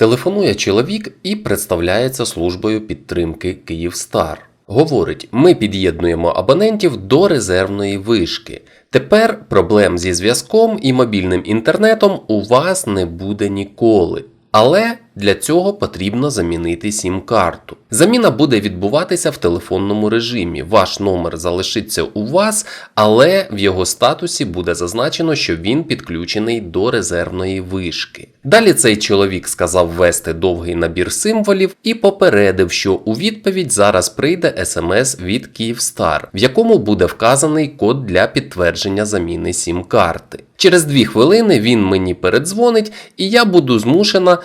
Телефонує чоловік і представляється службою підтримки Київстар. Говорить: ми під'єднуємо абонентів до резервної вишки. Тепер проблем зі зв'язком і мобільним інтернетом у вас не буде ніколи. Але для цього потрібно замінити сім-карту. Заміна буде відбуватися в телефонному режимі. Ваш номер залишиться у вас, але в його статусі буде зазначено, що він підключений до резервної вишки. Далі цей чоловік сказав ввести довгий набір символів і попередив, що у відповідь зараз прийде смс від Київстар, в якому буде вказаний код для підтвердження заміни сім-карти. Через дві хвилини він мені передзвонить, і я буду змушена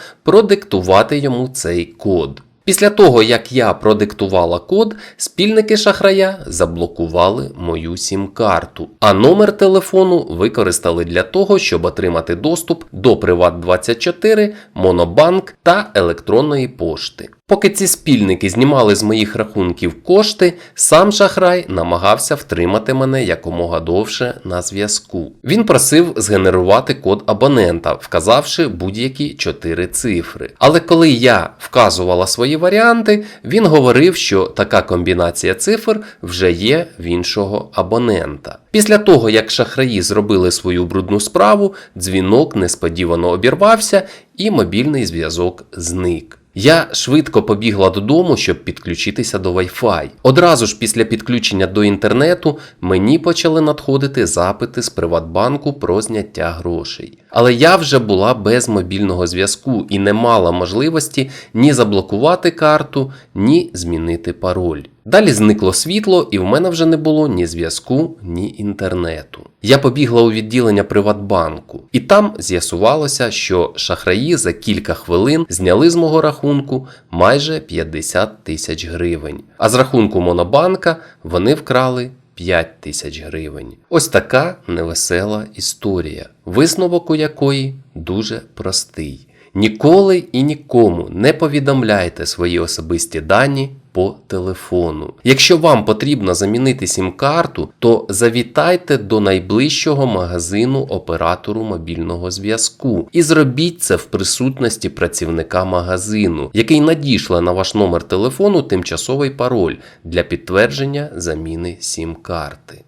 продиктувати йому цей код. Після того, як я продиктувала код, спільники шахрая заблокували мою сім-карту, а номер телефону використали для того, щоб отримати доступ до Приват24, Монобанк та електронної пошти. Поки ці спільники знімали з моїх рахунків кошти, сам шахрай намагався втримати мене якомога довше на зв'язку. Він просив згенерувати код абонента, вказавши будь-які чотири цифри. Але коли я вказувала варіанти, він говорив, що така комбінація цифр вже є в іншого абонента. Після того, як шахраї зробили свою брудну справу, дзвінок несподівано обірвався і мобільний зв'язок зник. Я швидко побігла додому, щоб підключитися до Wi-Fi. Одразу ж після підключення до інтернету мені почали надходити запити з Приватбанку про зняття грошей. Але я вже була без мобільного зв'язку і не мала можливості ні заблокувати карту, ні змінити пароль. Далі зникло світло, і в мене вже не було ні зв'язку, ні інтернету. Я побігла у відділення Приватбанку, і там з'ясувалося, що шахраї за кілька хвилин зняли з мого рахунку майже 50 тисяч гривень. А з рахунку Монобанка вони вкрали 5 тисяч гривень. Ось така невесела історія, висновок у якої дуже простий. Ніколи і нікому не повідомляйте свої особисті дані по телефону. Якщо вам потрібно замінити сім-карту, то завітайте до найближчого магазину оператору мобільного зв'язку і зробіть це в присутності працівника магазину, який надішле на ваш номер телефону тимчасовий пароль для підтвердження заміни сім-карти.